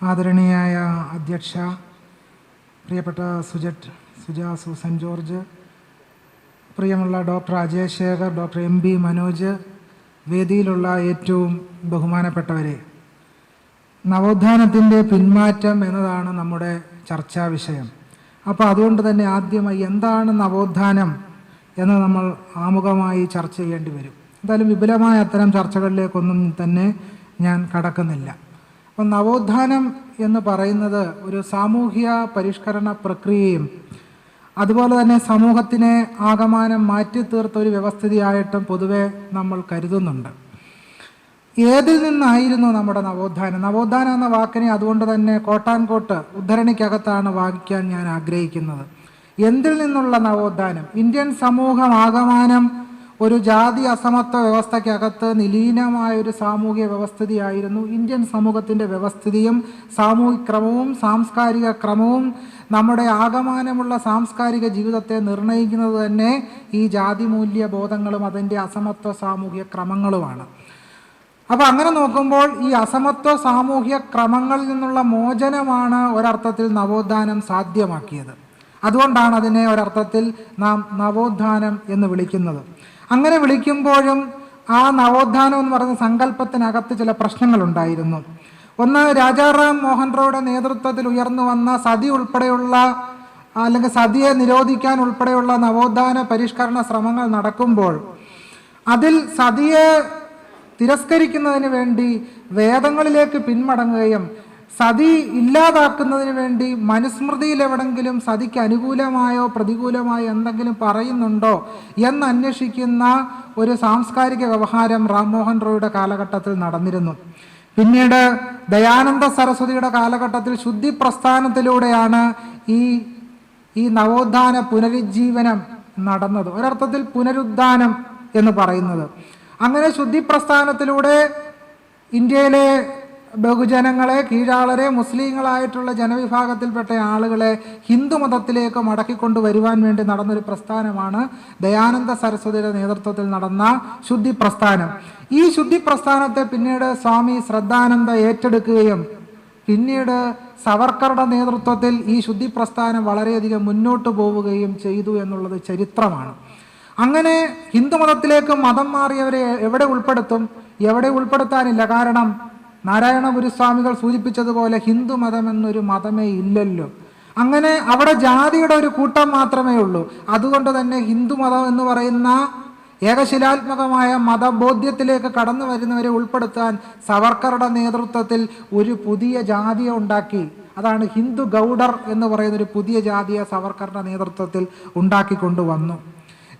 ആദരണീയായ അധ്യക്ഷ പ്രിയപ്പെട്ട സുജറ്റ് സുജ സൂസൻ ജോർജ് പ്രിയമുള്ള doctor Ajay Shekhar doctor M B Manoj വേദിയിലുള്ള ഏറ്റവും ബഹുമാനപ്പെട്ടവരെ നവോത്ഥാനത്തിന്റെ പിന്മാറ്റം എന്നതാണ് നമ്മുടെ ചർച്ചാ വിഷയം. അപ്പോൾ അതുകൊണ്ട് തന്നെ ആദ്യമായി എന്താണ് നവോത്ഥാനം എന്ന് നമ്മൾ ആമുഖമായി ചർച്ച ചെയ്യേണ്ടി വരും. എന്തായാലും വിപുലമായ അത്തരം ചർച്ചകളിലേക്കൊന്നും തന്നെ ഞാൻ കടക്കുന്നില്ല. അപ്പം നവോത്ഥാനം എന്ന് പറയുന്നത് ഒരു സാമൂഹ്യ പരിഷ്കരണ പ്രക്രിയയും അതുപോലെ തന്നെ സമൂഹത്തിനെ ആകമാനം മാറ്റി തീർത്ത ഒരു വ്യവസ്ഥിതിയായിട്ടും പൊതുവെ നമ്മൾ കരുതുന്നുണ്ട്. ഏതിൽ നിന്നായിരുന്നു നമ്മുടെ നവോത്ഥാനം? നവോത്ഥാനം എന്ന വാക്കിനെ അതുകൊണ്ട് തന്നെ കോട്ടാൻകോട്ട് ഉദ്ധരണിക്കകത്താണ് വായിക്കാൻ ഞാൻ ആഗ്രഹിക്കുന്നത്. എന്തിൽ നിന്നുള്ള നവോത്ഥാനം? ഇന്ത്യൻ സമൂഹം ആകമാനം ഒരു ജാതി അസമത്വ വ്യവസ്ഥയ്ക്കകത്ത് നിലീനമായ ഒരു സാമൂഹിക വ്യവസ്ഥിതിയായിരുന്നു ഇന്ത്യൻ സമൂഹത്തിന്റെ വ്യവസ്ഥിതിയും. സാമൂഹിക ക്രമവും സാംസ്കാരിക ക്രമവും നമ്മുടെ ആകമാനമുള്ള സാംസ്കാരിക ജീവിതത്തെ നിർണയിക്കുന്നത് തന്നെ ഈ ജാതി മൂല്യ ബോധങ്ങളും അതിന്റെ അസമത്വ സാമൂഹിക ക്രമങ്ങളുമാണ്. അപ്പോൾ അങ്ങനെ നോക്കുമ്പോൾ ഈ അസമത്വ സാമൂഹിക ക്രമങ്ങളിൽ നിന്നുള്ള മോചനമാണ് ഒരർത്ഥത്തിൽ നവോത്ഥാനം സാധ്യമാക്കിയത്. അതുകൊണ്ടാണ് അതിനെ ഒരർത്ഥത്തിൽ നാം നവോത്ഥാനം എന്ന് വിളിക്കുന്നത്. അങ്ങനെ വിളിക്കുമ്പോഴും ആ നവോത്ഥാനം എന്ന് പറയുന്ന സങ്കല്പത്തിനകത്ത് ചില പ്രശ്നങ്ങളുണ്ടായിരുന്നു. ഒന്ന് രാജാറാം മോഹൻ റോയുടെ നേതൃത്വത്തിൽ ഉയർന്നു വന്ന സതി ഉൾപ്പെടെയുള്ള അല്ലെങ്കിൽ സതിയെ നിരോധിക്കാൻ ഉൾപ്പെടെയുള്ള നവോത്ഥാന പരിഷ്കരണ ശ്രമങ്ങൾ നടക്കുമ്പോൾ അതിൽ സതിയെ തിരസ്കരിക്കുന്നതിന് വേണ്ടി വേദങ്ങളിലേക്ക് പിന്മടങ്ങുകയും സതി ഇല്ലാതാക്കുന്നതിന് വേണ്ടി മനുസ്മൃതിയിൽ എവിടെങ്കിലും സതിക്ക് അനുകൂലമായോ പ്രതികൂലമായോ എന്തെങ്കിലും പറയുന്നുണ്ടോ എന്ന് അന്വേഷിക്കുന്ന ഒരു സാംസ്കാരിക വ്യവഹാരം റാംമോഹൻ റോയുടെ കാലഘട്ടത്തിൽ നടന്നിരുന്നു. പിന്നീട് ദയാനന്ദ സരസ്വതിയുടെ കാലഘട്ടത്തിൽ ശുദ്ധി പ്രസ്ഥാനത്തിലൂടെയാണ് ഈ ഈ നവോത്ഥാന പുനരുജ്ജീവനം നടന്നത്. ഒരർത്ഥത്തിൽ പുനരുദ്ധാനം എന്ന് പറയുന്നത്. അങ്ങനെ ശുദ്ധി പ്രസ്ഥാനത്തിലൂടെ ഇന്ത്യയിലെ ബഹുജനങ്ങളെ കീഴാളരെ മുസ്ലിങ്ങളായിട്ടുള്ള ജനവിഭാഗത്തിൽപ്പെട്ട ആളുകളെ ഹിന്ദു മതത്തിലേക്ക് മടക്കിക്കൊണ്ടു വരുവാൻ വേണ്ടി നടന്നൊരു പ്രസ്ഥാനമാണ് ദയാനന്ദ സരസ്വതിയുടെ നേതൃത്വത്തിൽ നടന്ന ശുദ്ധി പ്രസ്ഥാനം ഈ ശുദ്ധി പ്രസ്ഥാനത്തെ പിന്നീട് സ്വാമി ശ്രദ്ധാനന്ദ ഏറ്റെടുക്കുകയും പിന്നീട് സവർക്കറുടെ നേതൃത്വത്തിൽ ഈ ശുദ്ധി പ്രസ്ഥാനം വളരെയധികം മുന്നോട്ട് പോവുകയും ചെയ്തു എന്നുള്ളത് ചരിത്രമാണ്. അങ്ങനെ ഹിന്ദുമതത്തിലേക്ക് മതം മാറിയവരെ എവിടെ ഉൾപ്പെടുത്തും? എവിടെ ഉൾപ്പെടുത്താനില്ല. കാരണം നാരായണ ഗുരുസ്വാമികൾ സൂചിപ്പിച്ചതുപോലെ ഹിന്ദു മതം എന്നൊരു മതമേ ഇല്ലല്ലോ. അങ്ങനെ അവിടെ ജാതിയുടെ ഒരു കൂട്ടം മാത്രമേ ഉള്ളൂ. അതുകൊണ്ട് തന്നെ ഹിന്ദു മതം എന്ന് പറയുന്ന ഏകശിലാത്മകമായ മതബോധ്യത്തിലേക്ക് കടന്നു വരുന്നവരെ ഉൾപ്പെടുത്താൻ സവർക്കറുടെ നേതൃത്വത്തിൽ ഒരു പുതിയ ജാതിയെ ഉണ്ടാക്കി. അതാണ് ഹിന്ദു ഗൗഡർ എന്ന് പറയുന്ന ഒരു പുതിയ ജാതിയെ സവർക്കറുടെ നേതൃത്വത്തിൽ ഉണ്ടാക്കിക്കൊണ്ടുവന്നു.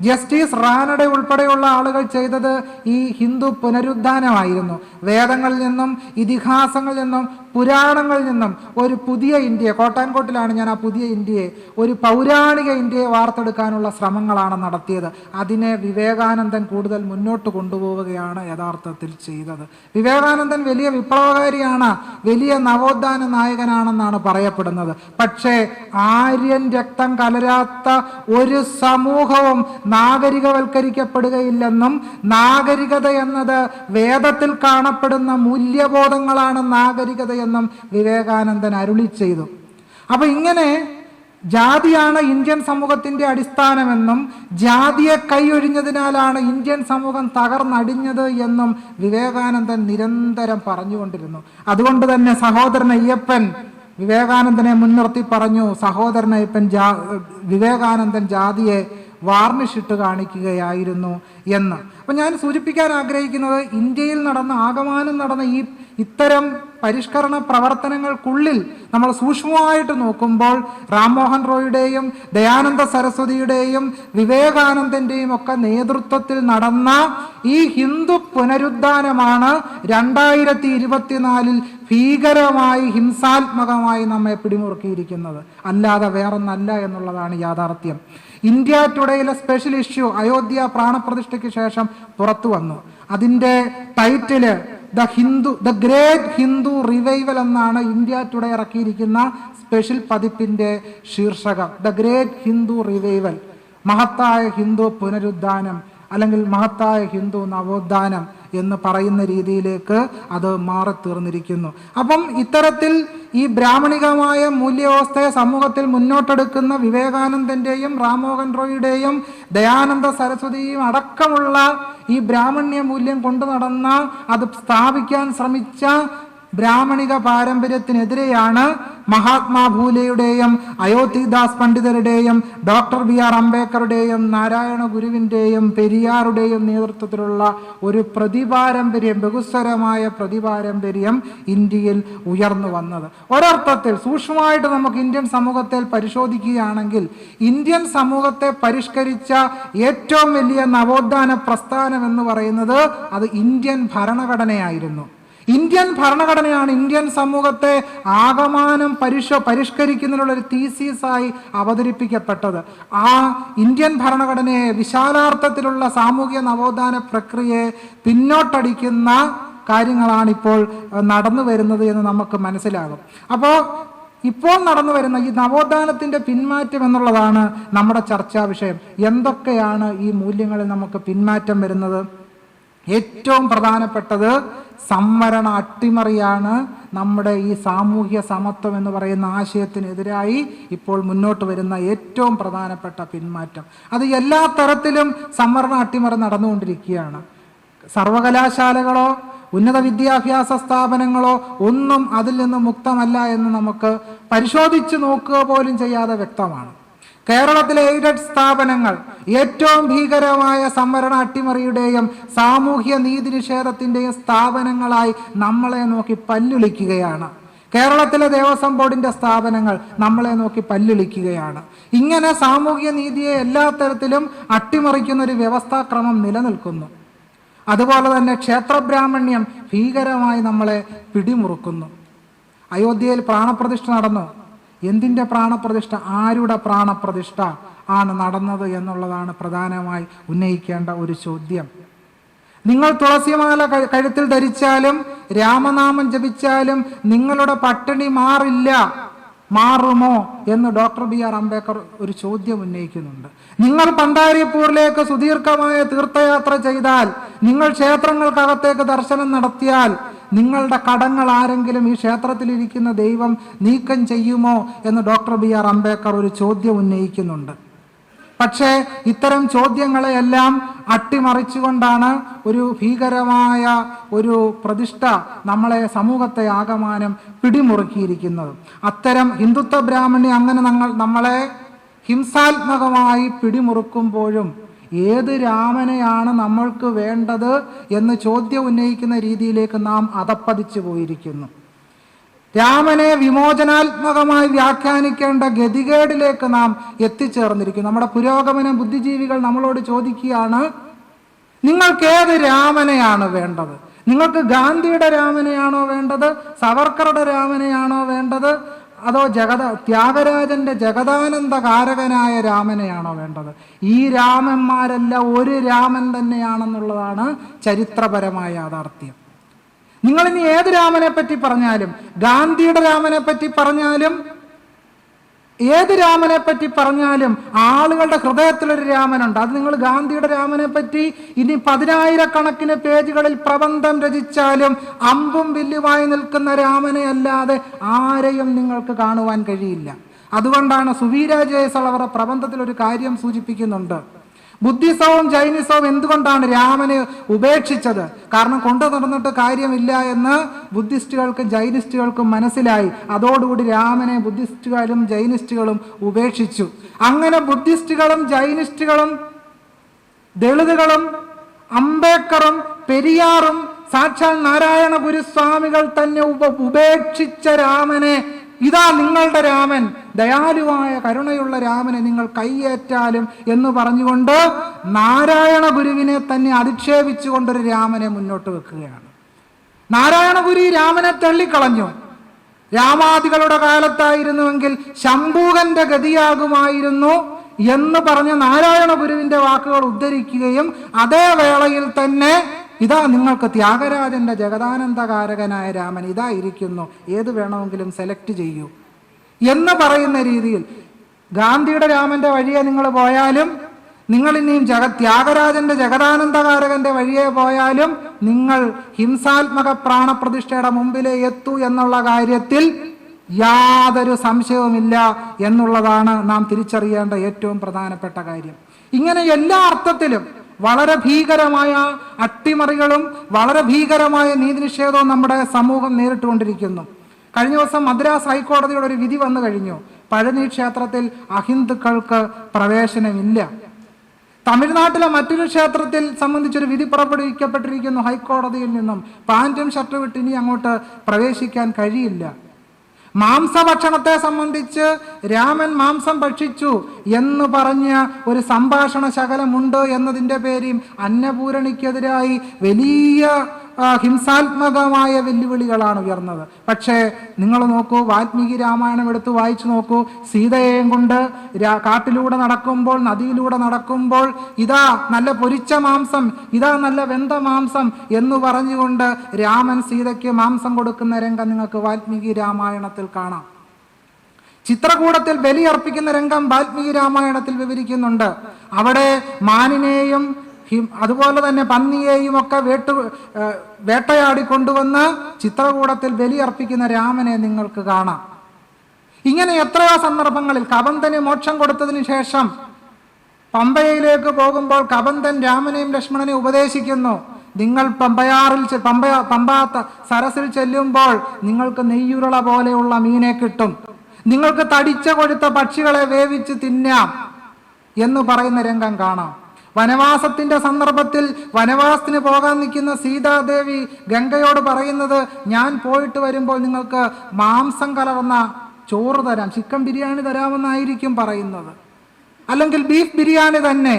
ജസ്റ്റിസ് റാനഡെ ഉൾപ്പെടെയുള്ള ആളുകൾ ചെയ്തത് ഈ ഹിന്ദു പുനരുദ്ധാനമായിരുന്നു. വേദങ്ങളിൽ നിന്നും ഇതിഹാസങ്ങളിൽ നിന്നും പുരാണങ്ങളിൽ നിന്നും ഒരു പുതിയ ഇന്ത്യയെ കോട്ടാൻകോട്ടിലാണ് ഞാൻ ആ പുതിയ ഇന്ത്യയെ ഒരു പൗരാണിക ഇന്ത്യയെ വാർത്തെടുക്കാനുള്ള ശ്രമങ്ങളാണ് നടത്തിയത്. അതിനെ വിവേകാനന്ദൻ കൂടുതൽ മുന്നോട്ട് കൊണ്ടുപോവുകയാണ് യഥാർത്ഥത്തിൽ ചെയ്തത്. വിവേകാനന്ദൻ വലിയ വിപ്ലവകാരിയാണ് വലിയ നവോത്ഥാന നായകനാണെന്നാണ് പറയപ്പെടുന്നത്. പക്ഷേ ആര്യൻ രക്തം കലരാത്ത ഒരു സമൂഹവും നാഗരികവൽക്കരിക്കപ്പെടുകയില്ലെന്നും നാഗരികത എന്നത് വേദത്തിൽ കാണപ്പെടുന്ന മൂല്യബോധങ്ങളാണ് നാഗരികതയെന്നും വിവേകാനന്ദൻ അരുളി ചെയ്തു. അപ്പൊ ഇങ്ങനെ ജാതിയാണ് ഇന്ത്യൻ സമൂഹത്തിന്റെ അടിസ്ഥാനമെന്നും ജാതിയെ കൈയൊഴിഞ്ഞതിനാലാണ് ഇന്ത്യൻ സമൂഹം തകർന്നടിഞ്ഞത് എന്നും വിവേകാനന്ദൻ നിരന്തരം പറഞ്ഞുകൊണ്ടിരുന്നു. അതുകൊണ്ട് തന്നെ സഹോദരൻ അയ്യപ്പൻ വിവേകാനന്ദനെ മുൻനിർത്തി പറഞ്ഞു സഹോദരൻ അയ്യപ്പൻ ജാ വിവേകാനന്ദൻ ജാതിയെ വാർണിഷിട്ട് കാണിക്കുകയായിരുന്നു എന്ന്. അപ്പം ഞാൻ സൂചിപ്പിക്കാൻ ആഗ്രഹിക്കുന്നത് ഇന്ത്യയിൽ നടന്ന ആകമാനം നടന്ന ഈ ഇത്തരം പരിഷ്കരണ പ്രവർത്തനങ്ങൾക്കുള്ളിൽ നമ്മൾ സൂക്ഷ്മമായിട്ട് നോക്കുമ്പോൾ റാംമോഹൻ റോയുടെയും ദയാനന്ദ സരസ്വതിയുടെയും വിവേകാനന്ദന്റെയും ഒക്കെ നേതൃത്വത്തിൽ നടന്ന ഈ ഹിന്ദു പുനരുദ്ധാനമാണ് രണ്ടായിരത്തി ഇരുപത്തിനാലിൽ ഭീകരമായി ഹിംസാത്മകമായി നമ്മെ പിടിമുറുക്കിയിരിക്കുന്നത്. അല്ലാതെ വേറൊന്നല്ല എന്നുള്ളതാണ് യാഥാർത്ഥ്യം. ഇന്ത്യ ടുഡേയിലെ സ്പെഷ്യൽ ഇഷ്യൂ അയോധ്യ പ്രാണപ്രതിഷ്ഠയ്ക്ക് ശേഷം പുറത്തു വന്നു. അതിന്റെ title the Hindu the great Hindu revival എന്നാണ് ഇന്ത്യ ടുഡേ ഇറക്കിയിരിക്കുന്ന സ്പെഷ്യൽ പതിപ്പിന്റെ ശീർഷകം. ദ ഗ്രേറ്റ് ഹിന്ദു റിവൈവൽ മഹത്തായ ഹിന്ദു പുനരുദ്ധാനം. അല്ലെങ്കിൽ മഹത്തായ ഹിന്ദു നവോത്ഥാനം എന്ന് പറയുന്ന രീതിയിലേക്ക് അത് മാറിത്തീർന്നിരിക്കുന്നു. അപ്പം ഇത്തരത്തിൽ ഈ ബ്രാഹ്മണികമായ മൂല്യവ്യവസ്ഥയെ സമൂഹത്തിൽ മുന്നോട്ടെടുക്കുന്ന വിവേകാനന്ദന്റെയും റാമോഹൻ റോയിയുടെയും ദയാനന്ദ സരസ്വതിയും അടക്കമുള്ള ഈ ബ്രാഹ്മണ്യ മൂല്യം കൊണ്ടു നടന്ന അത് സ്ഥാപിക്കാൻ ശ്രമിച്ച ബ്രാഹ്മണിക പാരമ്പര്യത്തിനെതിരെയാണ് മഹാത്മാ ഭൂലെയുടെയും അയോധ്യദാസ് പണ്ഡിതരുടെയും ഡോക്ടർ ബി ആർ അംബേദ്കറുടെയും നാരായണ ഗുരുവിന്റെയും പെരിയാറുടെയും നേതൃത്വത്തിലുള്ള ഒരു പ്രതിപാരമ്പര്യം ബഹുസ്വരമായ പ്രതിപാരമ്പര്യം ഇന്ത്യയിൽ ഉയർന്നു വന്നത്. ഒരർത്ഥത്തിൽ സൂക്ഷ്മമായിട്ട് നമുക്ക് ഇന്ത്യൻ സമൂഹത്തിൽ പരിശോധിക്കുകയാണെങ്കിൽ ഇന്ത്യൻ സമൂഹത്തെ പരിഷ്കരിച്ച ഏറ്റവും വലിയ നവോത്ഥാന പ്രസ്ഥാനം എന്ന് പറയുന്നത് അത് ഇന്ത്യൻ ഭരണഘടനയായിരുന്നു. ഇന്ത്യൻ ഭരണഘടനയാണ് ഇന്ത്യൻ സമൂഹത്തെ ആകമാനം പരിശ പരിഷ്കരിക്കുന്നതിനുള്ള ഒരു തീസീസായി അവതരിപ്പിക്കപ്പെട്ടത്. ആ ഇന്ത്യൻ ഭരണഘടനയെ വിശാലാർത്ഥത്തിലുള്ള സാമൂഹിക നവോത്ഥാന പ്രക്രിയയെ പിന്നോട്ടടിക്കുന്ന കാര്യങ്ങളാണ് ഇപ്പോൾ നടന്നു വരുന്നത് എന്ന് നമുക്ക് മനസ്സിലാകും. അപ്പോൾ ഇപ്പോൾ നടന്നു വരുന്ന ഈ നവോത്ഥാനത്തിന്റെ പിന്മാറ്റം എന്നുള്ളതാണ് നമ്മുടെ ചർച്ചാ വിഷയം. എന്തൊക്കെയാണ് ഈ മൂല്യങ്ങളിൽ നമുക്ക് പിന്മാറ്റം വരുന്നത്? ഏറ്റവും പ്രധാനപ്പെട്ടത് സംവരണ അട്ടിമറിയാണ് നമ്മുടെ ഈ സാമൂഹ്യ സമത്വം എന്ന് പറയുന്ന ആശയത്തിനെതിരായി ഇപ്പോൾ മുന്നോട്ട് വരുന്ന ഏറ്റവും പ്രധാനപ്പെട്ട പിന്മാറ്റം. അത് എല്ലാ തരത്തിലും സംവരണ അട്ടിമറി നടന്നുകൊണ്ടിരിക്കുകയാണ്. സർവകലാശാലകളോ ഉന്നത വിദ്യാഭ്യാസ സ്ഥാപനങ്ങളോ ഒന്നും അതിൽ നിന്ന് മുക്തമല്ല എന്ന് നമുക്ക് പരിശോധിച്ച് നോക്കുക പോലും ചെയ്യാതെ വ്യക്തമാണ്. കേരളത്തിലെ എയ്ഡഡ് സ്ഥാപനങ്ങൾ ഏറ്റവും ഭീകരമായ സംവരണ അട്ടിമറിയുടെയും സാമൂഹ്യ നീതി നിഷേധത്തിന്റെയും സ്ഥാപനങ്ങളായി നമ്മളെ നോക്കി പല്ലുളിക്കുകയാണ്. കേരളത്തിലെ ദേവസ്വം ബോർഡിന്റെ സ്ഥാപനങ്ങൾ നമ്മളെ നോക്കി പല്ലുളിക്കുകയാണ്. ഇങ്ങനെ സാമൂഹ്യ നീതിയെ എല്ലാ തരത്തിലും അട്ടിമറിക്കുന്ന ഒരു വ്യവസ്ഥാക്രമം നിലനിൽക്കുന്നു. അതുപോലെ തന്നെ ക്ഷേത്രബ്രാഹ്മണ്യം ഭീകരമായി നമ്മളെ പിടിമുറുക്കുന്നു. അയോധ്യയിൽ പ്രാണപ്രതിഷ്ഠ നടന്നു. എന്തിന്റെ പ്രാണപ്രതിഷ്ഠ? ആരുടെ പ്രാണപ്രതിഷ്ഠ ആണ് നടന്നത് എന്നുള്ളതാണ് പ്രധാനമായി ഉന്നയിക്കേണ്ട ഒരു ചോദ്യം. നിങ്ങൾ തുളസിമാല കഴുത്തിൽ ധരിച്ചാലും രാമനാമം ജപിച്ചാലും നിങ്ങളുടെ പട്ടിണി മാറില്ല മാറുമോ എന്ന് ഡോക്ടർ ബി ആർ അംബേദ്കർ ഒരു ചോദ്യം ഉന്നയിക്കുന്നുണ്ട്. നിങ്ങൾ പണ്ടാരിപ്പൂരിലേക്ക് സുദീർഘമായ തീർത്ഥയാത്ര ചെയ്താൽ നിങ്ങൾ ക്ഷേത്രങ്ങൾക്കകത്തേക്ക് ദർശനം നടത്തിയാൽ നിങ്ങളുടെ കടങ്ങൾ ആരെങ്കിലും ഈ ക്ഷേത്രത്തിലിരിക്കുന്ന ദൈവം നീക്കം ചെയ്യുമോ എന്ന് ഡോക്ടർ ബി ആർ അംബേദ്കർ ഒരു ചോദ്യം ഉന്നയിക്കുന്നുണ്ട്. പക്ഷേ ഇത്തരം ചോദ്യങ്ങളെയെല്ലാം അട്ടിമറിച്ചുകൊണ്ടാണ് ഒരു ഭീകരമായ ഒരു പ്രതിഷ്ഠ നമ്മളെ സമൂഹത്തെ ആകമാനം പിടിമുറുക്കിയിരിക്കുന്നത്. അത്തരം ഹിന്ദുത്വ ബ്രാഹ്മണി അങ്ങനെ നമ്മൾ നമ്മളെ ഹിംസാത്മകമായി പിടിമുറുക്കുമ്പോഴും ഏത് രാമനെയാണ് നമ്മൾക്ക് വേണ്ടത് എന്ന് ചോദ്യം ഉന്നയിക്കുന്ന രീതിയിലേക്ക് നാം അതപ്പതിച്ചു പോയിരിക്കുന്നു. രാമനെ വിമോചനാത്മകമായി വ്യാഖ്യാനിക്കേണ്ട ഗതികേടിലേക്ക് നാം എത്തിച്ചേർന്നിരിക്കുന്നു. നമ്മുടെ പുരോഗമന ബുദ്ധിജീവികൾ നമ്മളോട് ചോദിക്കുകയാണ് നിങ്ങൾക്ക് ഏത് രാമനെയാണ് വേണ്ടത്? നിങ്ങൾക്ക് ഗാന്ധിയുടെ രാമനെയാണോ വേണ്ടത്? സവർക്കറുടെ രാമനെയാണോ വേണ്ടത്? അതോ ജഗത ത്യാഗരാജന്റെ ജഗദാനന്ദ കാരകനായ രാമനെയാണോ വേണ്ടത്? ഈ രാമന്മാരെല്ലാം ഒരു രാമൻ തന്നെയാണെന്നുള്ളതാണ് ചരിത്രപരമായ യാഥാർത്ഥ്യം. നിങ്ങളിനി ഏത് രാമനെ പറ്റി പറഞ്ഞാലും ഗാന്ധിയുടെ രാമനെ പറ്റി പറഞ്ഞാലും ഏത് രാമനെ പറ്റി പറഞ്ഞാലും ആളുകളുടെ ഹൃദയത്തിലൊരു രാമനുണ്ട്. അത് നിങ്ങൾ ഗാന്ധിയുടെ രാമനെ പറ്റി ഇനി പതിനായിരക്കണക്കിന് പേജുകളിൽ പ്രബന്ധം രചിച്ചാലും അമ്പും വില്ലുമായി നിൽക്കുന്ന രാമനെ അല്ലാതെ ആരെയും നിങ്ങൾക്ക് കാണുവാൻ കഴിയില്ല. അതുകൊണ്ടാണ് സുവീര ജയസൾ പ്രബന്ധത്തിൽ ഒരു കാര്യം സൂചിപ്പിക്കുന്നുണ്ട്. ബുദ്ധിസവും ജൈനിസവും എന്തുകൊണ്ടാണ് രാമനെ ഉപേക്ഷിച്ചത്? കാരണം കൊണ്ടു നടന്നിട്ട് കാര്യമില്ല എന്ന് ബുദ്ധിസ്റ്റുകൾക്കും ജൈനിസ്റ്റുകൾക്കും മനസ്സിലായി. അതോടുകൂടി രാമനെ ബുദ്ധിസ്റ്റുകാരും ജൈനിസ്റ്റുകളും ഉപേക്ഷിച്ചു. അങ്ങനെ ബുദ്ധിസ്റ്റുകളും ജൈനിസ്റ്റുകളും ദളിതുകളും അംബേദ്കറും പെരിയാറും സാക്ഷാൽ നാരായണ ഗുരുസ്വാമികൾ തന്നെ ഉപ ഉപേക്ഷിച്ച രാമനെ ഇതാ നിങ്ങളുടെ രാമൻ. ദയാലുവായ കരുണയുള്ള രാമനെ നിങ്ങൾ കൈയേറ്റാലും എന്ന് പറഞ്ഞുകൊണ്ട് നാരായണ ഗുരുവിനെ തന്നെ അധിക്ഷേപിച്ചുകൊണ്ടൊരു രാമനെ മുന്നോട്ട് വെക്കുകയാണ്. നാരായണ ഗുരു രാമനെ തള്ളിക്കളഞ്ഞു. രാമാദികളുടെ കാലത്തായിരുന്നുവെങ്കിൽ ശംഭൂകന്റെ ഗതിയാകുമായിരുന്നു എന്ന് പറഞ്ഞ നാരായണ ഗുരുവിന്റെ വാക്കുകൾ ഉദ്ധരിക്കുകയും അതേ വേളയിൽ തന്നെ ഇതാ നിങ്ങൾക്ക് ത്യാഗരാജന്റെ ജഗദാനന്ദകാരകനായ രാമൻ ഇതാ ഇരിക്കുന്നു. ഏത് വേണമെങ്കിലും സെലക്ട് ചെയ്യൂ. എന്ന് പറയുന്ന രീതിയിൽ ഗാന്ധിയുടെ രാമന്റെ വഴിയെ നിങ്ങൾ പോയാലും നിങ്ങൾ ഇനിയും ജഗ ത്യാഗരാജന്റെ ജഗദാനന്ദകാരകന്റെ വഴിയെ പോയാലും നിങ്ങൾ ഹിംസാത്മക പ്രാണപ്രതിഷ്ഠയുടെ മുമ്പിലേ എത്തൂ എന്നുള്ള കാര്യത്തിൽ യാതൊരു സംശയവുമില്ല എന്നുള്ളതാണ് നാം തിരിച്ചറിയേണ്ട ഏറ്റവും പ്രധാനപ്പെട്ട കാര്യം. ഇങ്ങനെ എല്ലാ അർത്ഥത്തിലും വളരെ ഭീകരമായ അട്ടിമറികളും വളരെ ഭീകരമായ നീതിനിഷേധവും നമ്മുടെ സമൂഹം നേരിട്ടുകൊണ്ടിരിക്കുന്നു. കഴിഞ്ഞ ദിവസം മദ്രാസ് ഹൈക്കോടതിയുടെ ഒരു വിധി വന്നു കഴിഞ്ഞു. പഴനി ക്ഷേത്രത്തിൽ അഹിന്ദുക്കൾക്ക് പ്രവേശനമില്ല. തമിഴ്നാട്ടിലെ മറ്റൊരു ക്ഷേത്രത്തിൽ സംബന്ധിച്ചൊരു വിധി പുറപ്പെടുവിക്കപ്പെട്ടിരിക്കുന്നു ഹൈക്കോടതിയിൽ നിന്നും. പാന്റും ഷർട്ട് വിട്ട് ഇനി അങ്ങോട്ട് പ്രവേശിക്കാൻ കഴിയില്ല. മാംസഭക്ഷണത്തെ സംബന്ധിച്ച് രാമൻ മാംസം ഭക്ഷിച്ചു എന്ന് പറഞ്ഞ ഒരു സംഭാഷണ ശകലമുണ്ട് എന്നതിന്റെ പേരിൽ അന്നപൂരണിക്കെതിരായി വലിയ ഹിംസാത്മകമായ വെല്ലുവിളികളാണ് ഉയർന്നത്. പക്ഷേ നിങ്ങൾ നോക്കൂ വാൽമീകി രാമായണം എടുത്ത് വായിച്ചു നോക്കൂ. സീതയെയും കൊണ്ട് കാട്ടിലൂടെ നടക്കുമ്പോൾ നദിയിലൂടെ നടക്കുമ്പോൾ ഇതാ നല്ല പൊരിച്ച മാംസം ഇതാ നല്ല വെന്ത മാംസം എന്ന് പറഞ്ഞുകൊണ്ട് രാമൻ സീതയ്ക്ക് മാംസം കൊടുക്കുന്ന രംഗം നിങ്ങൾക്ക് വാൽമീകി രാമായണത്തിൽ കാണാം. ചിത്രകൂടത്തിൽ ബലിയർപ്പിക്കുന്ന രംഗം വാൽമീകി രാമായണത്തിൽ വിവരിക്കുന്നുണ്ട്. അവിടെ മാനിനെയും അതുപോലെ തന്നെ പന്നിയെയും ഒക്കെ വേട്ടു വേട്ടയാടിക്കൊണ്ടുവന്ന് വേട്ടയാടി കൊണ്ടുവന്ന് ചിത്രകൂടത്തിൽ ബലിയർപ്പിക്കുന്ന രാമനെ നിങ്ങൾക്ക് കാണാം. ഇങ്ങനെ എത്രയോ സന്ദർഭങ്ങളിൽ കബന്ധന് മോക്ഷം കൊടുത്തതിന് ശേഷം പമ്പയിലേക്ക് പോകുമ്പോൾ കബന്ധൻ രാമനെയും ലക്ഷ്മണനെയും ഉപദേശിക്കുന്നു. നിങ്ങൾ പമ്പയാറിൽ പമ്പ പമ്പ സരസിൽ ചെല്ലുമ്പോൾ നിങ്ങൾക്ക് നെയ്യുരുള പോലെയുള്ള മീനെ കിട്ടും. നിങ്ങൾക്ക് തടിച്ച കൊഴുത്ത പക്ഷികളെ വേവിച്ച് തിന്നാം എന്ന് പറയുന്ന രംഗം കാണാം. വനവാസത്തിന്റെ സന്ദർഭത്തിൽ വനവാസത്തിന് പോകാൻ നിൽക്കുന്ന സീതാദേവി ഗംഗയോട് പറയുന്നത് ഞാൻ പോയിട്ട് വരുമ്പോൾ നിങ്ങൾക്ക് മാംസം കലർന്ന ചോറ് തരാം ചിക്കൻ ബിരിയാണി തരാമെന്നായിരിക്കും പറയുന്നത്. അല്ലെങ്കിൽ ബീഫ് ബിരിയാണി തന്നെ.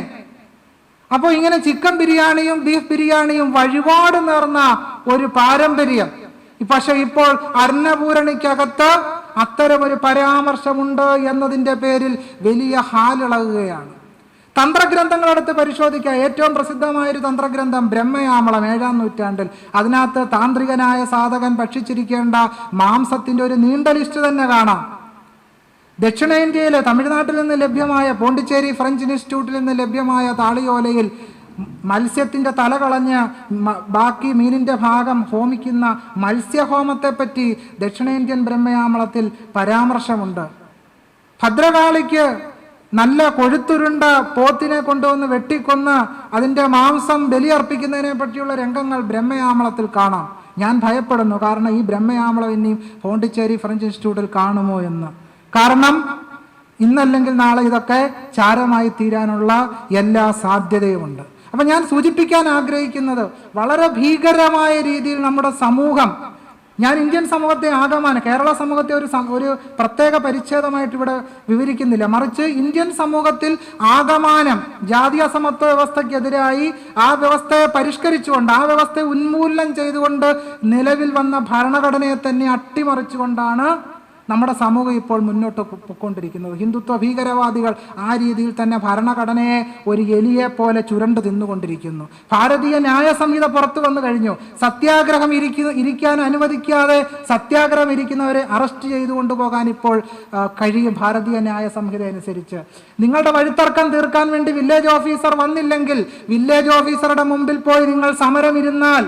അപ്പോൾ ഇങ്ങനെ ചിക്കൻ ബിരിയാണിയും ബീഫ് ബിരിയാണിയും വഴിപാട് നേർന്ന ഒരു പാരമ്പര്യം. പക്ഷെ ഇപ്പോൾ അന്നപൂരണിക്കകത്ത് അത്തരം ഒരു പരാമർശമുണ്ട് എന്നതിന്റെ പേരിൽ വലിയ ഹാലിളകുകയാണ്. തന്ത്രഗ്രന്ഥങ്ങളെടുത്ത് പരിശോധിക്കുക. ഏറ്റവും പ്രസിദ്ധമായ ഒരു തന്ത്രഗ്രന്ഥം ബ്രഹ്മയാമളം ഏഴാം നൂറ്റാണ്ടിൽ. അതിനകത്ത് താന്ത്രികനായ സാധകൻ ഭക്ഷിച്ചിരിക്കേണ്ട മാംസത്തിന്റെ ഒരു നീണ്ട ലിസ്റ്റ് തന്നെ കാണാം. ദക്ഷിണേന്ത്യയിലെ തമിഴ്നാട്ടിൽ നിന്ന് ലഭ്യമായ പോണ്ടിച്ചേരി ഫ്രഞ്ച് ഇൻസ്റ്റിറ്റ്യൂട്ടിൽ നിന്ന് ലഭ്യമായ താളിയോലയിൽ മത്സ്യത്തിന്റെ തല കളഞ്ഞ് ബാക്കി മീനിന്റെ ഭാഗം ഹോമിക്കുന്ന മത്സ്യഹോമത്തെപ്പറ്റി ദക്ഷിണേന്ത്യൻ ബ്രഹ്മയാമളത്തിൽ പരാമർശമുണ്ട്. ഭദ്രകാളിക്ക് നല്ല കൊഴുത്തുരുണ്ട പോത്തിനെ കൊണ്ടുവന്ന് വെട്ടിക്കൊന്ന് അതിന്റെ മാംസം ബലിയർപ്പിക്കുന്നതിനെ പറ്റിയുള്ള രംഗങ്ങൾ ബ്രഹ്മയാമളത്തിൽ കാണാം. ഞാൻ ഭയപ്പെടുന്നു. കാരണം ഈ ബ്രഹ്മയാമളം ഇനിയും പോണ്ടിച്ചേരി ഫ്രഞ്ച് ഇൻസ്റ്റിറ്റ്യൂട്ടിൽ കാണുമോ എന്ന്. കാരണം ഇന്നല്ലെങ്കിൽ നാളെ ഇതൊക്കെ ചാരമായി തീരാനുള്ള എല്ലാ സാധ്യതയുമുണ്ട്. അപ്പൊ ഞാൻ സൂചിപ്പിക്കാൻ ആഗ്രഹിക്കുന്നത് വളരെ ഭീകരമായ രീതിയിൽ നമ്മുടെ സമൂഹം ഞാൻ ഇന്ത്യൻ സമൂഹത്തെ ആകമാനം കേരള സമൂഹത്തെ ഒരു ഒരു പ്രത്യേക പരിച്ഛേദമായിട്ട് ഇവിടെ വിവരിക്കുന്നില്ല. മറിച്ച് ഇന്ത്യൻ സമൂഹത്തിൽ ആകമാനം ജാതി അസമത്വ വ്യവസ്ഥയ്ക്കെതിരായി ആ വ്യവസ്ഥയെ പരിഷ്കരിച്ചുകൊണ്ട് ആ വ്യവസ്ഥയെ ഉന്മൂലനം ചെയ്തുകൊണ്ട് നിലവിൽ വന്ന ഭരണഘടനയെ തന്നെ അട്ടിമറിച്ചുകൊണ്ടാണ് നമ്മുടെ സമൂഹം ഇപ്പോൾ മുന്നോട്ട് പൊക്കൊണ്ടിരിക്കുന്നത് ഹിന്ദുത്വ ഭീകരവാദികൾ ആ രീതിയിൽ തന്നെ ഭരണഘടനയെ ഒരു എലിയെ പോലെ ചുരണ്ട് തിന്നുകൊണ്ടിരിക്കുന്നു. ഭാരതീയ ന്യായ സംഹിത പുറത്തു വന്നു കഴിഞ്ഞു. സത്യാഗ്രഹം ഇരിക്കുന്ന ഇരിക്കാൻ അനുവദിക്കാതെ സത്യാഗ്രഹം ഇരിക്കുന്നവരെ അറസ്റ്റ് ചെയ്തു കൊണ്ടുപോകാൻ ഇപ്പോൾ കഴിയും ഭാരതീയ ന്യായ സംഹിത അനുസരിച്ച്. നിങ്ങളുടെ വഴിത്തർക്കം തീർക്കാൻ വേണ്ടി വില്ലേജ് ഓഫീസർ വന്നില്ലെങ്കിൽ വില്ലേജ് ഓഫീസറുടെ മുമ്പിൽ പോയി നിങ്ങൾ സമരം ഇരുന്നാൽ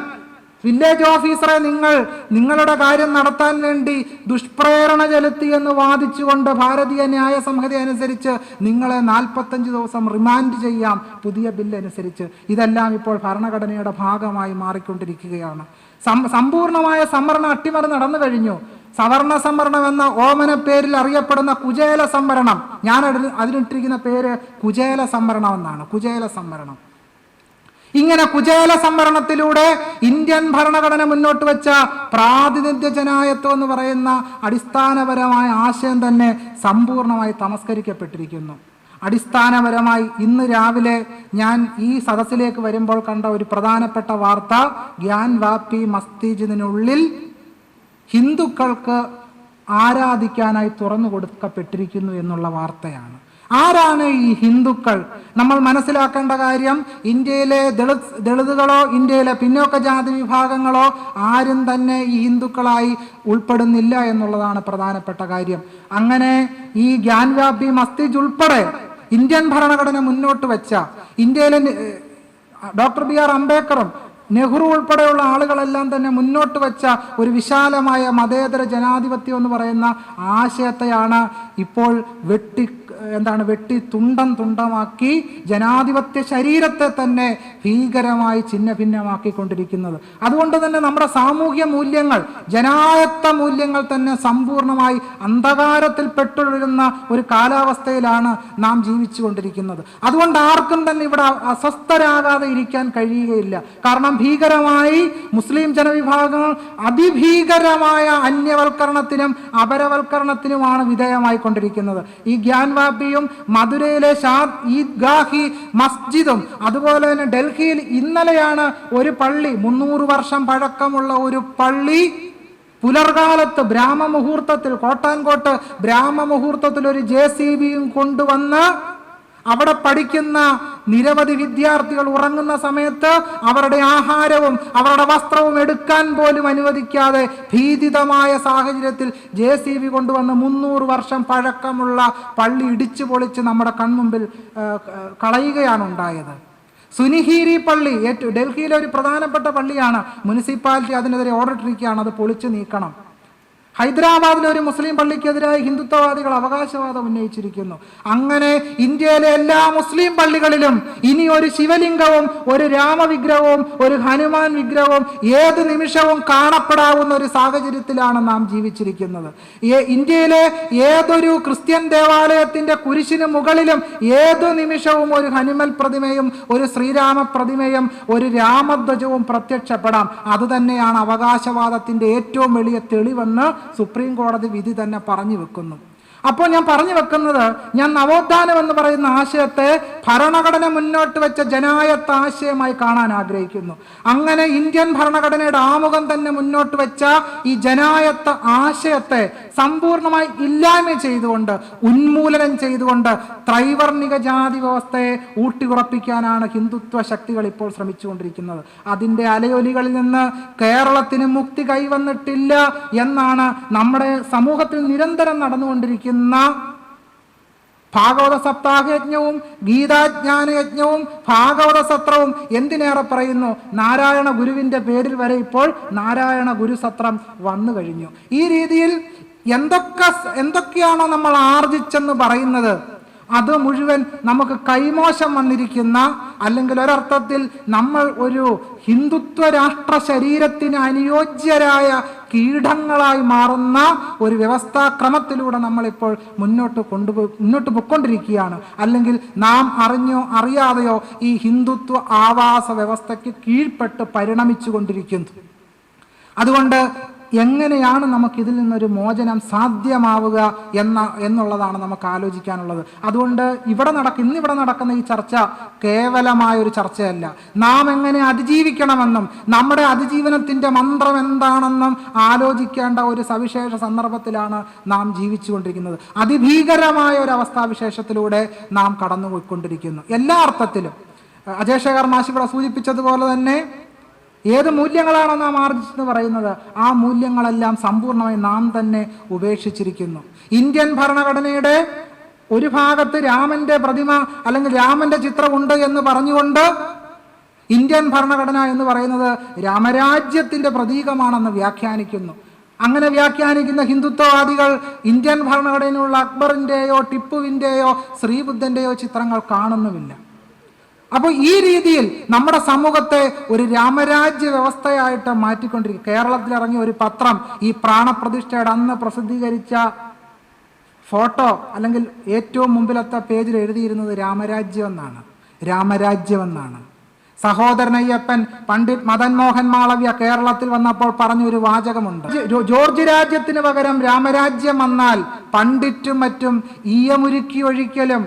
വില്ലേജ് ഓഫീസറെ നിങ്ങൾ നിങ്ങളുടെ കാര്യം നടത്താൻ വേണ്ടി ദുഷ്പ്രേരണ ചെലുത്തി എന്ന് വാദിച്ചുകൊണ്ട് ഭാരതീയ ന്യായ സംഹിത അനുസരിച്ച് നിങ്ങളെ നാൽപ്പത്തഞ്ച് ദിവസം റിമാൻഡ് ചെയ്യാം പുതിയ ബില്ല് അനുസരിച്ച്. ഇതെല്ലാം ഇപ്പോൾ ഭരണഘടനയുടെ ഭാഗമായി മാറിക്കൊണ്ടിരിക്കുകയാണ്. സമ്പൂർണമായ സംവരണ അട്ടിമറി നടന്നു കഴിഞ്ഞു. സവർണ സംവരണം എന്ന ഓമന പേരിൽ അറിയപ്പെടുന്ന കുചേല സംവരണം. ഞാൻ അതിന് അതിനിട്ടിരിക്കുന്ന പേര് കുചേല സംവരണം എന്നാണ്. കുചേല സംവരണം. ഇങ്ങനെ കുചേല സംവരണത്തിലൂടെ ഇന്ത്യൻ ഭരണഘടന മുന്നോട്ട് വെച്ച പ്രാതിനിധ്യ ജനായത്വം എന്ന് പറയുന്ന അടിസ്ഥാനപരമായ ആശയം തന്നെ സമ്പൂർണമായി തമസ്കരിക്കപ്പെട്ടിരിക്കുന്നു. അടിസ്ഥാനപരമായി ഇന്ന് രാവിലെ ഞാൻ ഈ സദസ്സിലേക്ക് വരുമ്പോൾ കണ്ട ഒരു പ്രധാനപ്പെട്ട വാർത്ത ഗ്യാൻ വാപ്പി മസ്തിജിനുള്ളിൽ ഹിന്ദുക്കൾക്ക് ആരാധിക്കാനായി തുറന്നു കൊടുക്കപ്പെട്ടിരിക്കുന്നു എന്നുള്ള വാർത്തയാണ്. ആരാണ് ഈ ഹിന്ദുക്കൾ? നമ്മൾ മനസ്സിലാക്കേണ്ട കാര്യം ഇന്ത്യയിലെ ദളിത് ദളിതുകളോ ഇന്ത്യയിലെ പിന്നോക്ക ജാതി വിഭാഗങ്ങളോ ആരും തന്നെ ഈ ഹിന്ദുക്കളായി ഉൾപ്പെടുന്നില്ല എന്നുള്ളതാണ് പ്രധാനപ്പെട്ട കാര്യം. അങ്ങനെ ഈ ഗ്യാൻവ്യാപി മസ്തിജ് ഉൾപ്പെടെ ഇന്ത്യൻ ഭരണഘടന മുന്നോട്ട് വെച്ച ഇന്ത്യയിലെ ഡോക്ടർ ബി ആർ അംബേദ്കറും നെഹ്റു ഉൾപ്പെടെയുള്ള ആളുകളെല്ലാം തന്നെ മുന്നോട്ട് വെച്ച ഒരു വിശാലമായ മതേതര ജനാധിപത്യം എന്ന് പറയുന്ന ആശയത്തെയാണ് ഇപ്പോൾ വെട്ടി എന്താണ് വെട്ടി തുണ്ടം തുണ്ടമാക്കി ജനാധിപത്യ ശരീരത്തെ തന്നെ ഭീകരമായി ഛിന്ന ഭിന്നമാക്കിക്കൊണ്ടിരിക്കുന്നത് അതുകൊണ്ട് തന്നെ നമ്മുടെ സാമൂഹ്യ മൂല്യങ്ങൾ ജനായത്ത മൂല്യങ്ങൾ തന്നെ സമ്പൂർണമായി അന്ധകാരത്തിൽ പെട്ടുഴരുന്ന ഒരു കാലാവസ്ഥയിലാണ് നാം ജീവിച്ചു കൊണ്ടിരിക്കുന്നത് അതുകൊണ്ട് ആർക്കും തന്നെ ഇവിടെ അസ്വസ്ഥരാകാതെ ഇരിക്കാൻ കഴിയുകയില്ല. കാരണം ഭീകരമായി മുസ്ലിം ജനവിഭാഗങ്ങൾ അതിഭീകരമായ അന്യവൽക്കരണത്തിനും അപരവൽക്കരണത്തിനുമാണ് വിധേയമായിക്കൊണ്ടിരിക്കുന്നത്. ഈ ഈ ഗ്യാൻവാപ്പിയും മധുരയിലെ ഈദ്ഗാഹി മസ്ജിദും അതുപോലെ തന്നെ ഡൽഹിയിൽ ഇന്നലെയാണ് ഒരു പള്ളി മുന്നൂറ് വർഷം പഴക്കമുള്ള ഒരു പള്ളി. പുലർകാലത്ത് ബ്രാഹ്മമുഹൂർത്തത്തിൽ കോട്ടാൻകോട്ട് ബ്രാഹ്മമുഹൂർത്തത്തിൽ ഒരു ജെ സി ബിയും കൊണ്ടുവന്ന് അവിടെ പഠിക്കുന്ന നിരവധി വിദ്യാർത്ഥികൾ ഉറങ്ങുന്ന സമയത്ത് അവരുടെ ആഹാരവും അവരുടെ വസ്ത്രവും എടുക്കാൻ പോലും അനുവദിക്കാതെ ഭീതിതമായ സാഹചര്യത്തിൽ ജെ സി ബി കൊണ്ടുവന്ന് മുന്നൂറ് വർഷം പഴക്കമുള്ള പള്ളി ഇടിച്ചു പൊളിച്ച് നമ്മുടെ കൺമുമ്പിൽ കളയുകയാണ് ഉണ്ടായത്. സുനിഹീരി പള്ളി ഏറ്റവും ഡൽഹിയിലെ ഒരു പ്രധാനപ്പെട്ട പള്ളിയാണ്. മുനിസിപ്പാലിറ്റി അതിനെതിരെ ഓർഡർ ഇട്ടിരിക്കുകയാണ് അത് പൊളിച്ചു നീക്കണം. ഹൈദരാബാദിലെ ഒരു മുസ്ലിം പള്ളിക്കെതിരായി ഹിന്ദുത്വവാദികൾ അവകാശവാദം ഉന്നയിച്ചിരിക്കുന്നു. അങ്ങനെ ഇന്ത്യയിലെ എല്ലാ മുസ്ലിം പള്ളികളിലും ഇനി ഒരു ശിവലിംഗവും ഒരു രാമവിഗ്രഹവും ഒരു ഹനുമാൻ വിഗ്രഹവും ഏത് നിമിഷവും കാണപ്പെടാവുന്ന ഒരു സാഹചര്യത്തിലാണ് നാം ജീവിച്ചിരിക്കുന്നത്. ഇന്ത്യയിലെ ഏതൊരു ക്രിസ്ത്യൻ ദേവാലയത്തിന്റെ കുരിശിന് മുകളിലും ഏതു നിമിഷവും ഒരു ഹനുമൽ പ്രതിമയും ഒരു ശ്രീരാമ പ്രതിമയും ഒരു രാമധ്വജവും പ്രത്യക്ഷപ്പെടാം. അതുതന്നെയാണ് അവകാശവാദത്തിന്റെ ഏറ്റവും വലിയ തെളിവെന്ന് സുപ്രീം കോടതി വിധി തന്നെ പറഞ്ഞു വെക്കുന്നു. അപ്പോൾ ഞാൻ പറഞ്ഞു വെക്കുന്നത് ഞാൻ നവോത്ഥാനം എന്ന് പറയുന്ന ആശയത്തെ ഭരണഘടന മുന്നോട്ട് വെച്ച ജനായത്ത ആശയമായി കാണാൻ ആഗ്രഹിക്കുന്നു. അങ്ങനെ ഇന്ത്യൻ ഭരണഘടനയുടെ ആമുഖം തന്നെ മുന്നോട്ട് വെച്ച ഈ ജനായത്ത ആശയത്തെ സമ്പൂർണമായി ഇല്ലായ്മ ചെയ്തുകൊണ്ട് ഉന്മൂലനം ചെയ്തുകൊണ്ട് ത്രൈവർണിക ജാതി വ്യവസ്ഥയെ ഊട്ടിയുറപ്പിക്കാനാണ് ഹിന്ദുത്വ ശക്തികൾ ഇപ്പോൾ ശ്രമിച്ചുകൊണ്ടിരിക്കുന്നത്. അതിന്റെ അലയൊലികളിൽ നിന്ന് കേരളത്തിന് മുക്തി കൈവന്നിട്ടില്ല എന്നാണ് നമ്മുടെ സമൂഹത്തിൽ നിരന്തരം നടന്നുകൊണ്ടിരിക്കുന്ന ഭാഗവത സപ്താഹയജ്ഞവും ഗീതാജ്ഞാന യജ്ഞവും ഭാഗവത സത്രവും എന്തിനേറെ പറയുന്നു? നാരായണ ഗുരുവിന്റെ പേരിൽ വരെ ഇപ്പോൾ നാരായണ ഗുരു സത്രം വന്നു കഴിഞ്ഞു. ഈ രീതിയിൽ എന്തൊക്കെ എന്തൊക്കെയാണോ നമ്മൾ ആർജിച്ചെന്ന് പറയുന്നത്? അത് മുഴുവൻ നമുക്ക് കൈമോശം വന്നിരിക്കുന്ന അല്ലെങ്കിൽ ഒരർത്ഥത്തിൽ നമ്മൾ ഒരു ഹിന്ദുത്വ രാഷ്ട്ര ശരീരത്തിന് അനുയോജ്യരായ കീടങ്ങളായി മാറുന്ന ഒരു വ്യവസ്ഥാക്രമത്തിലൂടെ നമ്മളിപ്പോൾ മുന്നോട്ട് കൊണ്ടുപോയി മുന്നോട്ട് പൊയ്ക്കൊണ്ടിരിക്കുകയാണ്. അല്ലെങ്കിൽ നാം അറിഞ്ഞോ അറിയാതെയോ ഈ ഹിന്ദുത്വ ആവാസ വ്യവസ്ഥയ്ക്ക് കീഴ്പ്പെട്ട് പരിണമിച്ചു കൊണ്ടിരിക്കുന്നു അതുകൊണ്ട് എങ്ങനെയാണ് നമുക്കിതിൽ നിന്നൊരു മോചനം സാധ്യമാവുക എന്ന എന്നുള്ളതാണ് നമുക്ക് ആലോചിക്കാനുള്ളത്. അതുകൊണ്ട് ഇവിടെ നടക്ക ഇന്നിവിടെ നടക്കുന്ന ഈ ചർച്ച കേവലമായ ഒരു ചർച്ചയല്ല. നാം എങ്ങനെ അതിജീവിക്കണമെന്നും നമ്മുടെ അതിജീവനത്തിന്റെ മന്ത്രം എന്താണെന്നും ആലോചിക്കേണ്ട ഒരു സവിശേഷ സന്ദർഭത്തിലാണ് നാം ജീവിച്ചുകൊണ്ടിരിക്കുന്നത്. അതിഭീകരമായ ഒരു അവസ്ഥാവിശേഷത്തിലൂടെ നാം കടന്നുപോയിക്കൊണ്ടിരിക്കുന്നു. എല്ലാ അർത്ഥത്തിലും. അജയ് ശേഖർ സൂചിപ്പിച്ചതുപോലെ തന്നെ ഏത് മൂല്യങ്ങളാണോ നാം ആർജിച്ചെന്ന് പറയുന്നത് ആ മൂല്യങ്ങളെല്ലാം സമ്പൂർണമായി നാം തന്നെ ഉപേക്ഷിച്ചിരിക്കുന്നു. ഇന്ത്യൻ ഭരണഘടനയുടെ ഒരു ഭാഗത്ത് രാമന്റെ പ്രതിമ അല്ലെങ്കിൽ രാമന്റെ ചിത്രമുണ്ട് എന്ന് പറഞ്ഞുകൊണ്ട് ഇന്ത്യൻ ഭരണഘടന എന്ന് പറയുന്നത് രാമരാജ്യത്തിന്റെ പ്രതീകമാണെന്ന് വ്യാഖ്യാനിക്കുന്നു. അങ്ങനെ വ്യാഖ്യാനിക്കുന്ന ഹിന്ദുത്വവാദികൾ ഇന്ത്യൻ ഭരണഘടനയിലുള്ള അക്ബറിന്റെയോ ടിപ്പുവിന്റെയോ ശ്രീബുദ്ധന്റെയോ ചിത്രങ്ങൾ കാണുന്നുമില്ല. അപ്പോൾ ഈ രീതിയിൽ നമ്മുടെ സമൂഹത്തെ ഒരു രാമരാജ്യ വ്യവസ്ഥയായിട്ട് മാറ്റിക്കൊണ്ടിരിക്കും കേരളത്തിൽ ഇറങ്ങിയ ഒരു പത്രം ഈ പ്രാണപ്രതിഷ്ഠയുടെ അന്ന് പ്രസിദ്ധീകരിച്ച ഫോട്ടോ അല്ലെങ്കിൽ ഏറ്റവും മുമ്പിലത്തെ പേജിൽ എഴുതിയിരുന്നത് രാമരാജ്യം എന്നാണ് രാമരാജ്യം എന്നാണ് സഹോദരൻ അയ്യപ്പൻ പണ്ഡിറ്റ് മദൻ മോഹൻ മാളവ്യ കേരളത്തിൽ വന്നപ്പോൾ പറഞ്ഞൊരു വാചകമുണ്ട്. ജോർജ് രാജ്യത്തിന് പകരം രാമരാജ്യം വന്നാൽ പണ്ഡിറ്റും മറ്റും ഈയമുരുക്കി ഒഴിക്കലും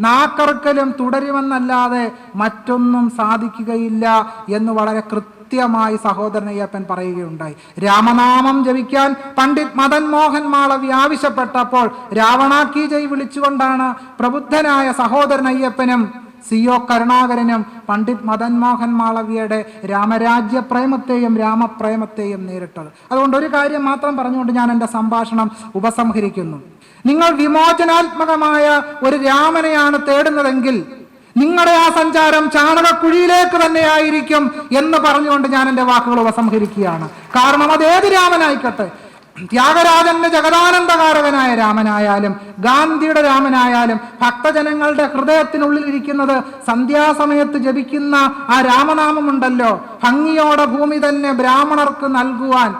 നാക്കറുക്കലും തുടരുമെന്നല്ലാതെ മറ്റൊന്നും സാധിക്കുകയില്ല എന്ന് വളരെ കൃത്യമായി സഹോദരൻ അയ്യപ്പൻ പറയുകയുണ്ടായി. രാമനാമം ജപിക്കാൻ പണ്ഡിറ്റ് മദൻ മോഹൻ മാളവി ആവശ്യപ്പെട്ടപ്പോൾ രാവണാക്കി ജയ് വിളിച്ചുകൊണ്ടാണ് പ്രബുദ്ധനായ സഹോദരൻ അയ്യപ്പനും സി ഒ കരുണാകരനും പണ്ഡിറ്റ് മദൻ മോഹൻ മാളവ്യയുടെ രാമരാജ്യപ്രേമത്തെയും രാമപ്രേമത്തെയും നേരിട്ടത്. അതുകൊണ്ട് ഒരു കാര്യം മാത്രം പറഞ്ഞുകൊണ്ട് ഞാൻ എന്റെ സംഭാഷണം ഉപസംഹരിക്കുന്നു. നിങ്ങൾ വിമോചനാത്മകമായ ഒരു രാമനെയാണ് തേടുന്നതെങ്കിൽ നിങ്ങളുടെ ആ സഞ്ചാരം ചാണകക്കുഴിയിലേക്ക് തന്നെയായിരിക്കും എന്ന് പറഞ്ഞുകൊണ്ട് ഞാൻ എന്റെ വാക്കുകൾ ഉപസംഹരിക്കുകയാണ്. കാരണം അത് ഏത് രാമനായിക്കട്ടെ? ത്യാഗരാജന്റെ ജഗദാനന്ദകാരകനായ രാമനായാലും ഗാന്ധിയുടെ രാമനായാലും ഭക്തജനങ്ങളുടെ ഹൃദയത്തിനുള്ളിൽ ഇരിക്കുന്നത് സന്ധ്യാസമയത്ത് ജപിക്കുന്ന ആ രാമനാമമുണ്ടല്ലോ. ഭംഗിയോടെ ഭൂമി തന്നെ ബ്രാഹ്മണർക്ക് നൽകുവാൻ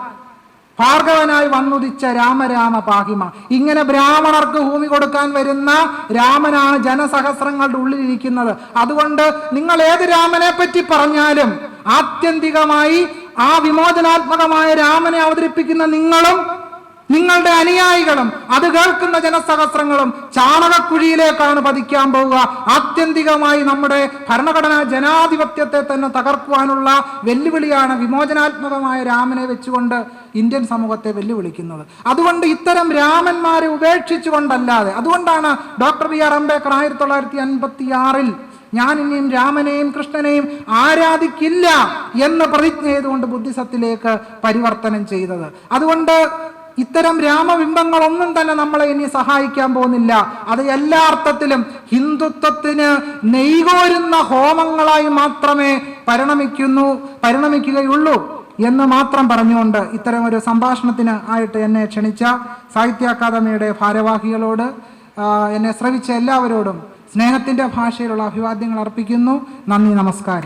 ഭാർഗവനായി വന്നുദിച്ച രാമരാമ പാഹിമ. ഇങ്ങനെ ബ്രാഹ്മണർക്ക് ഭൂമി കൊടുക്കാൻ വരുന്ന രാമനാണ് ജനസഹസ്രങ്ങളുടെ ഉള്ളിലിരിക്കുന്നത്. അതുകൊണ്ട് നിങ്ങൾ ഏത് രാമനെ പറ്റി പറഞ്ഞാലും ആത്യന്തികമായി ആ വിമോചനാത്മകമായ രാമനെ അവതരിപ്പിക്കുന്ന നിങ്ങളും നിങ്ങളുടെ അനുയായികളും അത് കേൾക്കുന്ന ജനസഹസ്രങ്ങളും ചാണകക്കുഴിയിലേക്കാണ് പതിക്കാൻ പോവുക. ആത്യന്തികമായി നമ്മുടെ ഭരണഘടനാ ജനാധിപത്യത്തെ തന്നെ തകർക്കുവാനുള്ള വെല്ലുവിളിയാണ് വിമോചനാത്മകമായ രാമനെ വെച്ചുകൊണ്ട് ഇന്ത്യൻ സമൂഹത്തെ വെല്ലുവിളിക്കുന്നത്. അതുകൊണ്ട് ഇത്തരം രാമന്മാരെ ഉപേക്ഷിച്ചുകൊണ്ടല്ലാതെ അതുകൊണ്ടാണ് ഡോക്ടർ ബി ആർ അംബേദ്കർ ആയിരത്തി തൊള്ളായിരത്തി അൻപത്തി ആറിൽ ഞാൻ ഇനിയും രാമനെയും കൃഷ്ണനെയും ആരാധിക്കില്ല എന്ന് പ്രതിജ്ഞ ചെയ്തുകൊണ്ട് ബുദ്ധിസത്തിലേക്ക് പരിവർത്തനം ചെയ്തത്. അതുകൊണ്ട് ഇത്തരം രാമബിംബങ്ങളൊന്നും തന്നെ നമ്മളെ ഇനി സഹായിക്കാൻ പോകുന്നില്ല. അത് എല്ലാ അർത്ഥത്തിലും ഹിന്ദുത്വത്തിന് നെയ്കോരുന്ന ഹോമങ്ങളായി മാത്രമേ പരിണമിക്കുന്നു പരിണമിക്കുകയുള്ളൂ എന്ന് മാത്രം പറഞ്ഞുകൊണ്ട് ഇത്തരം ഒരു സംഭാഷണത്തിന് ആയിട്ട് എന്നെ ക്ഷണിച്ച സാഹിത്യ അക്കാദമിയുടെ ഭാരവാഹികളോട് എന്നെ ശ്രവിച്ച എല്ലാവരോടും സ്നേഹത്തിന്റെ ഭാഷയിലുള്ള അഭിവാദ്യങ്ങൾ അർപ്പിക്കുന്നു. നന്ദി നമസ്കാരം.